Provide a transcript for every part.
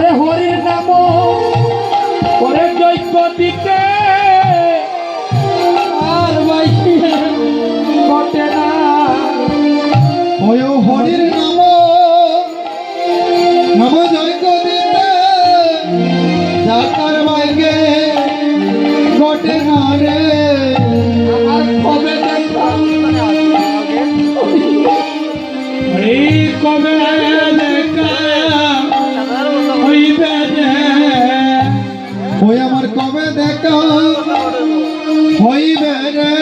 আরে হরির নাম ওরে যজ্ঞ দিতে আর বাইকে ঘটে না। ওই হরির নাম নাম যজ্ঞ দিতে। যাতার বাইকে ঘটে না রে। কবে কবে ওই আমার কবে দেখা হইবে রে।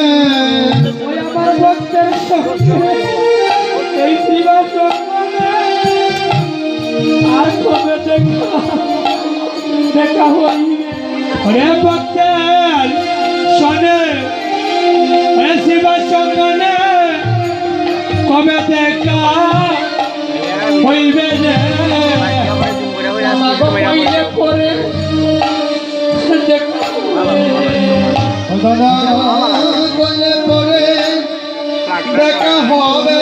আমার ভক্তের সঙ্গে এই শিবা সঙ্গে আর কবে দেখা দেখা হইবে। ওরে ভক্তের শোনে কবে দেখা দেখা হবে।